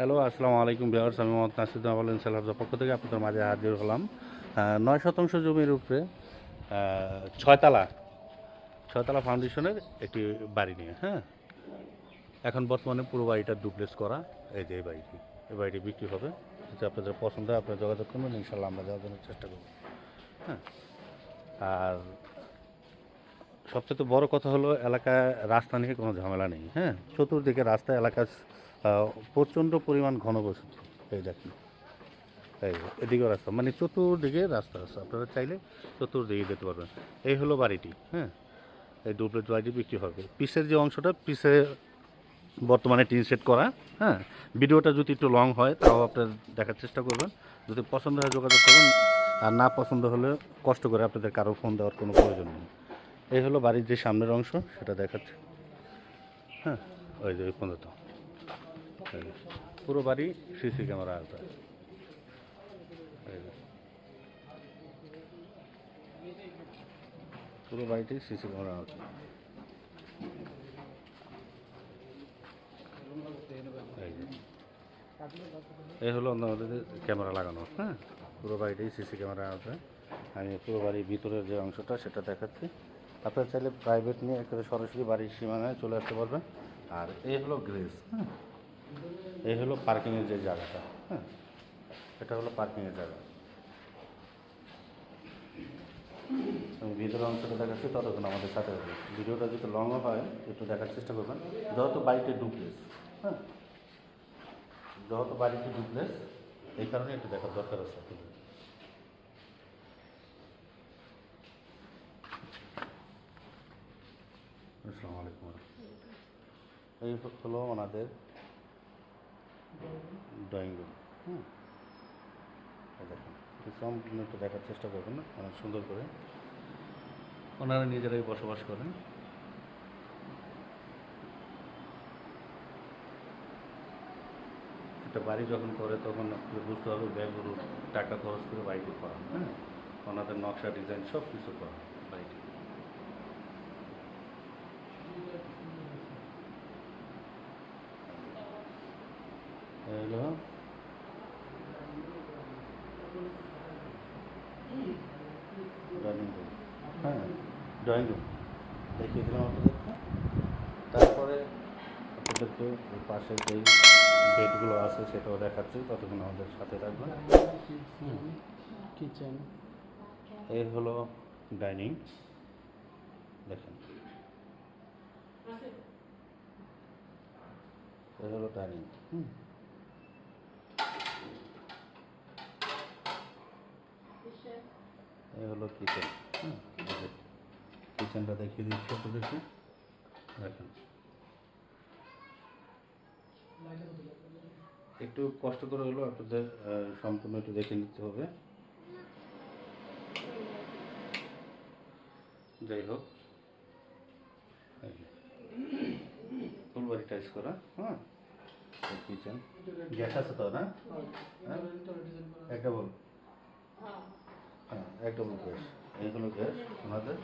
Hello, আসসালামু আলাইকুম বিহার আমি মোহাম্মদ নাসিদ বলেন সেলার পক্ষ থেকে আপনাদের মাঝে হাজির হলাম। নয় শতাংশ জমির উপরে ছয়তলা ছয়তলা ফাউন্ডেশনের একটি বাড়ি নিয়ে হ্যাঁ? এখন বর্তমানে পুরো বাড়িটা ডুপ্লেস করা, এই যে এই বাড়িটি এই বাড়িটি বিক্রি হবে। যদি আপনাদের পছন্দ হয়, আপনারা যোগাযোগ করবেন ইনশাল্লাহ আমরা দেওয়ার জন্য চেষ্টা করব হ্যাঁ? আর সবচেয়ে বড় কথা হলো, এলাকায় রাস্তা নিয়ে কোনো ঝামেলা নেই হ্যাঁ? চতুর্দিকে রাস্তা এলাকা প্রচণ্ড পরিমাণ ঘনবসতি। এই দেখেন। এই এদিকে রাস্তা। মানে চতুর্দিকে রাস্তা আছে। আপনারা চাইলে চতুর্দিকে যেতে পারবেন। এই হলো বাড়িটি হ্যাঁ? এই ডুপ্লেট বাড়িটি বিক্রি হবে। পিসের যে অংশটা, পিসে বর্তমানে টিন সেট করা হ্যাঁ? ভিডিওটা যদি একটু লং হয়, তাও আপনার দেখার চেষ্টা করবেন। যদি পছন্দ হয়, যোগাযোগ করবেন আর না পছন্দ হলে কষ্ট করে আপনাদের কারও ফোন দেওয়ার কোনো প্রয়োজন নেই। এই হলো বাড়ির যে সামনের অংশ, সেটা দেখাচ্ছে। হ্যাঁ? ওই যে পর্যন্ত। পুরো বাড়ি সিসি ক্যামেরা আছে। পুরো বাড়িটি সিসি ক্যামেরা আছে। এই হলো আমাদের ক্যামেরা লাগানো হ্যাঁ? পুরো বাড়িটাই সিসি ক্যামেরা আছে। আমি পুরো বাড়ির ভিতরের যে অংশটা সেটা দেখাচ্ছি। আপনারা চাইলে প্রাইভেট নিয়ে একেবারে সরাসরি বাড়ির সীমানায় চলে আসতে পারবেন। আর এই হলো গ্রেস হ্যাঁ? এই হলো পার্কিংয়ের যে জায়গাটা হ্যাঁ? এটা হলো পার্কিংয়ের জায়গা। ভিতরের অংশটা দেখাচ্ছি, ততক্ষণ আমাদের সাথে হবে ভিডিওটা যদি লংও হয়, একটু দেখার চেষ্টা করবেন। যেহেতু বাড়িতে ডুপ্লেস হ্যাঁ? যেহেতু বাড়িতে ডুপ্লেস এই কারণে একটু দেখার দরকার আছে আসসালামু আলাইকুম। এই হলো ওনাদের ড্রয়িং রুম, হুম। দেখুন সম্পূর্ণ একটু দেখার চেষ্টা করবেন অনেক সুন্দর করে। ওনারা নিজেরাই বসবাস করেন। একটা বাড়ি যখন করে, তখন বুঝতে হবে ব্যয়বহুল টাকা খরচ করে বাড়িটি করা হ্যাঁ? ওনাদের নকশা, ডিজাইন সব কিছু করা বাড়িটি হলো। ড্রয়িং রুম হ্যাঁ ড্রয়িং রুম দেখিয়ে দিলাম আপনাদেরকে। তারপরে আপনাদেরকে পাশে যেই বেডগুলো আছে সেটাও দেখাচ্ছি। ততক্ষণ আমাদের সাথে থাকবেন। হুম। কিচেন এই হলো ডাইনিং দেখেন। এই হলো ডাইনিং হুম। এই হলো কিচেন হ্যাঁ কিচেনটা দেখিয়ে দিচ্ছি আপনাদেরকে দেখেন। একটু কষ্ট করে হলো আপনাদের সম্পূর্ণ একটু দেখে নিতে হবে। যাই হোক। ফুল বাড়ি টাইস করা হ্যাঁ কিচেন। গ্যাস আছে তো না? হ্যাঁ? একটা বল। হ্যাঁ। একটা বল গ্যাস এই হলো গ্যাস ওনাদের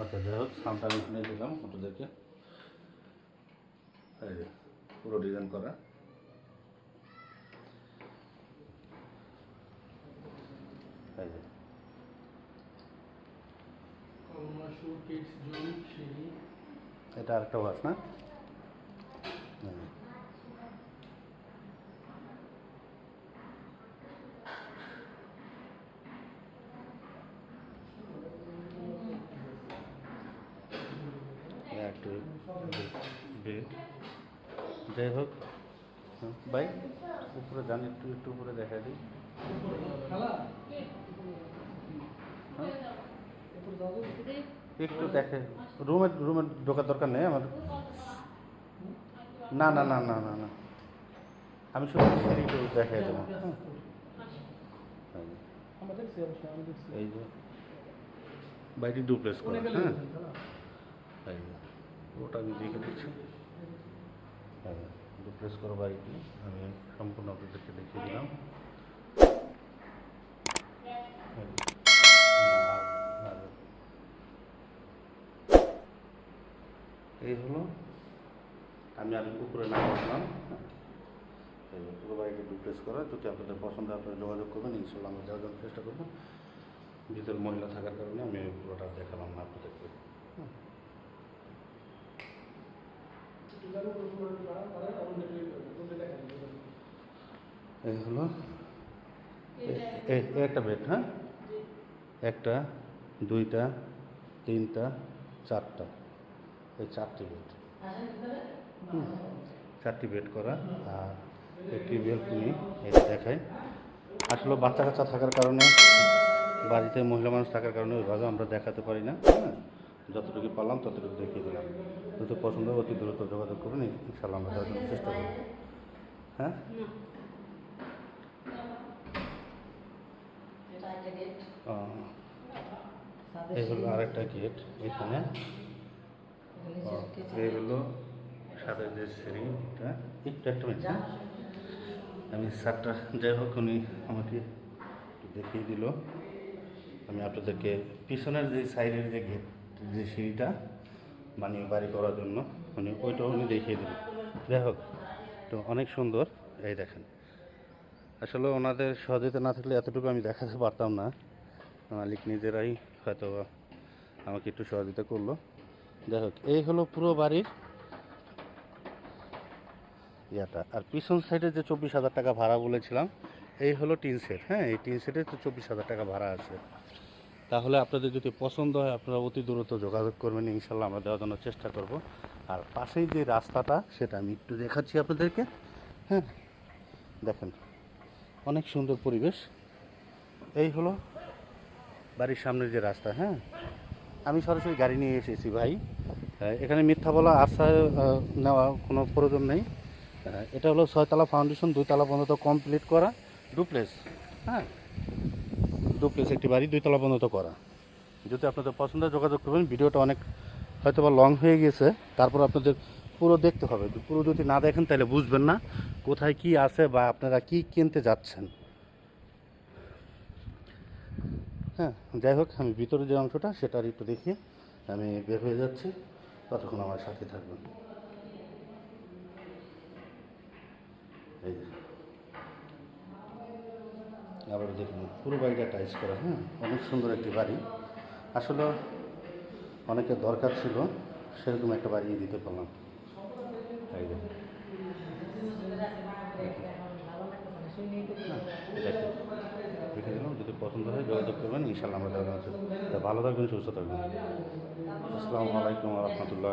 আচ্ছা যাই হোক, সামটা আমি শুনে দিলাম আপনাদেরকে এই যে, পুরো ডিজাইন করা। এই যে। এটা আরেকটা ওয়াশ না? যাই হোক হ্যাঁ, ভাই উপরে যান একটু একটু উপরে দেখা দিই। একটু দেখে রুমে রুমে ঢোকার দরকার নেই আমার। না না না না না না। আমি শুধু একটু দেখাই দেবো। হ্যাঁ। এই যে, এই বাড়িটি ডুপ্লেস করা। হ্যাঁ। এই যে ওটা আমি দেখে দিচ্ছি। হ্যাঁ ডুপ্লেস করা বাড়িটি। আমি সম্পূর্ণ আপনাদেরকে দেখিয়ে দিলাম। এই হলো। আমি আর উপরে না বসলাম। এই যে পুরো বাড়িটা ডুপ্লেস করা। যদি আপনাদের পছন্দ আপনারা যোগাযোগ করবেন। ইনশাল্লাহ আমরা দেওয়ার জন্য চেষ্টা করব। ভিতরে মহিলা থাকার কারণে আমি পুরোটা দেখালাম না আপনাদেরকে। এই হলো। একটা বেড হ্যাঁ? একটা দুইটা তিনটা চারটা। এই চারটি বেড হুম, চারটি বেড করা আর একটি বেলকুনি এটা দেখায় আসলে বাচ্চা কাচ্চা থাকার কারণে বাড়িতে মহিলা মানুষ থাকার কারণে ওইভাবে আমরা দেখাতে পারি না হ্যাঁ? যতটুকু পারলাম ততটুকু দেখিয়ে দিলাম। যদি পছন্দ অতি দ্রুত যোগাযোগ করুন ইনশাল্লাহ আমরা দেওয়ার জন্য চেষ্টা করব। হ্যাঁ? এই আরেকটা গেট এখানে। এই হলো সাথে যে এটা একটু একটা মিনিট হ্যাঁ? আমি সারটা যাই হোক উনি আমাকে দেখিয়ে দিল। আমি আপনাদেরকে পিছনের যে সাইডের যে গেট যে সিঁড়িটা বানিয়ে বাড়ি করার জন্য উনি ওইটা উনি দেখিয়ে দিল। যাই হোক তো অনেক সুন্দর এই দেখেন। আসলে ওনাদের সহযোগিতা না থাকলে এতটুকু আমি দেখাতে পারতাম না। মালিক নিজেরাই হয়তো আমাকে একটু সহযোগিতা করল। যাই হোক, এই হলো পুরো বাড়ির ইয়াটা। আর পিছন সাইডে যে চব্বিশ হাজার টাকা ভাড়া বলেছিলাম, এই হলো টিন সেট। হ্যাঁ এই টিন সেটে তো চব্বিশ হাজার টাকা ভাড়া আছে। তাহলে আপনাদের যদি পছন্দ হয়, আপনারা অতি দ্রুত যোগাযোগ করবেন, ইনশাল্লাহ আমরা দেওয়ার জন্য চেষ্টা করব। আর পাশেই যে রাস্তাটা, সেটা আমি একটু দেখাচ্ছি আপনাদেরকে। হ্যাঁ দেখেন, অনেক সুন্দর পরিবেশ। এই হলো বাড়ির সামনের যে রাস্তা হ্যাঁ। আমি সরাসরি গাড়ি নিয়ে এসেছি ভাই। এখানে মিথ্যা বলা, আশ্রয় নেওয়া কোনো প্রয়োজন নেই। এটা হলো ছয়তলা ফাউন্ডেশন দুইতলা পর্যন্ত কমপ্লিট করা ডুপ্লেস হ্যাঁ? ডুপ্লেস একটি বাড়ি, দুইতলা পর্যন্ত করা। যদি আপনাদের পছন্দ যোগাযোগ করবেন, ভিডিওটা অনেক হয়তো বা লং হয়ে গিয়েছে তারপর আপনাদের পুরো দেখতে হবে। পুরো যদি না দেখেন, তাহলে বুঝবেন না কোথায় কি আছে বা আপনারা কি কিনতে যাচ্ছেন। হ্যাঁ যাই হোক আমি ভিতরে যে অংশটা সেটা আর একটু দেখিয়ে আমি বের হয়ে যাচ্ছি। ততক্ষণ আমার সাথে থাকবেন। এই। আবার দেখুন পুরো বাড়িটা টাইস করা হ্যাঁ? অনেক সুন্দর একটি বাড়ি। আসলে অনেকের দরকার ছিল সেরকম একটা বাড়ি দিতে পারলাম। এই দেখুন দেখুন রেখে দিলাম যদি পছন্দ হয়, যোগাযোগ করবেন ইনশাল্লাহ আমরা দেওয়া তা ভালো থাকবেন, সুস্থ থাকবেন। আসসালামু আলাইকুম রহমতুল্লাহ